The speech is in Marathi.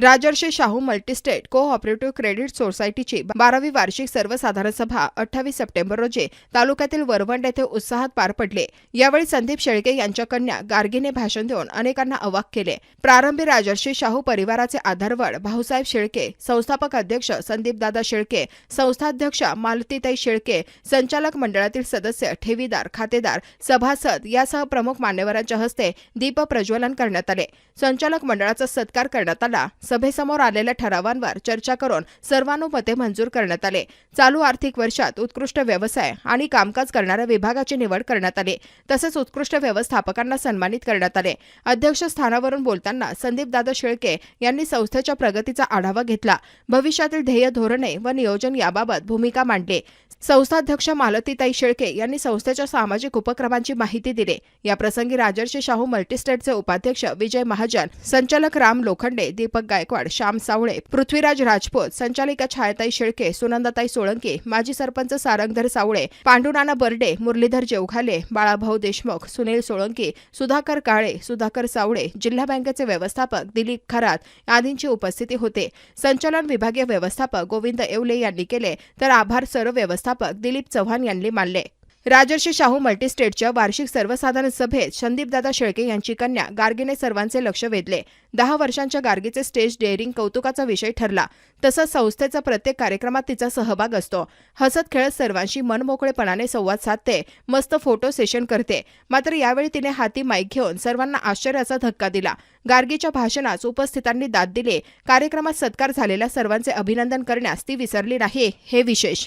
Rajarshi Shahu multistate cooperative credit सोसायटीची बारावी वार्षिक सर्वसाधारण सभा अठ्ठावीस सप्टेंबर रोजी तालुक्यातील वरवंड येथे उत्साहात पार पडले. यावेळी संदीप शेळके यांच्या कन्या गार्गीने भाषण देऊन अनेकांना अवाक केले. प्रारंभी राजर्षी शाहू परिवाराचे आधारवड भाऊसाहेब शेळके संस्थापक अध्यक्ष संदीपदादा शेळके संस्थाध्यक्ष मालतीताई शेळके संचालक मंडळातील सदस्य ठेवीदार खातेदार सभासद यासह प्रमुख मान्यवरांच्या हस्ते दीप प्रज्वलन करण्यात आले. संचालक मंडळाचा सत्कार करण्यात आला. सभेसमोर आलेल्या ठरावांवर चर्चा करून सर्वानुमते मंजूर करण्यात आले. चालू आर्थिक वर्षात उत्कृष्ट व्यवसाय आणि कामकाज करणाऱ्या विभागाची निवड करण्यात आली. तसेच उत्कृष्ट व्यवस्थापकांना सन्मानित करण्यात आले. अध्यक्षस्थानावरून बोलताना संदीपदादा शेळके यांनी संस्थेच्या प्रगतीचा आढावा घेतला. भविष्यातील ध्येय धोरणे व नियोजन याबाबत भूमिका मांडली. संस्थाध्यक्ष मालतीताई शेळके यांनी संस्थेच्या सामाजिक उपक्रमांची माहिती दिली. याप्रसंगी राजर्षी शाहू मल्टीस्टेटचे उपाध्यक्ष विजय महाजन संचालक राम लोखंडे दीपक गायकवाड श्याम सावळे पृथ्वीराज राजपूत संचालिका छायाताई शेळके सुनंदाताई सोळंकी माजी सरपंच सारंगधर सावळे पांडुनाना बर्डे मुरलीधर जेवघाले बाळाभाऊ देशमुख सुनील सोळंकी सुधाकर काळे सुधाकर सावळे जिल्हा बँकेचे व्यवस्थापक दिलीप खरात आदींची उपस्थिती होते. संचालन विभागीय व्यवस्थापक गोविंद येवले यांनी केले. तर आभार सर्व व्यवस्थापक दिलीप चव्हाण यांनी मानले. राजर्षी शाहू मल्टीस्टेटच्या वार्षिक सर्वसाधारण सभेत संदीपदादा शेळके यांची कन्या गार्गीने सर्वांचे लक्ष वेधले. दहा वर्षांच्या गार्गीचे स्टेज डेअरिंग कौतुकाचा विषय ठरला. तसंच संस्थेचा प्रत्येक कार्यक्रमात तिचा सहभाग असतो. हसत खेळत सर्वांशी मनमोकळेपणाने संवाद साधते मस्त फोटो सेशन करते. मात्र यावेळी तिने हाती माईक घेऊन सर्वांना आश्चर्याचा धक्का दिला. गार्गीच्या भाषणास उपस्थितांनी दाद दिले. कार्यक्रमात सत्कार झालेल्या सर्वांचे अभिनंदन करण्यास ती विसरली नाही हे विशेष.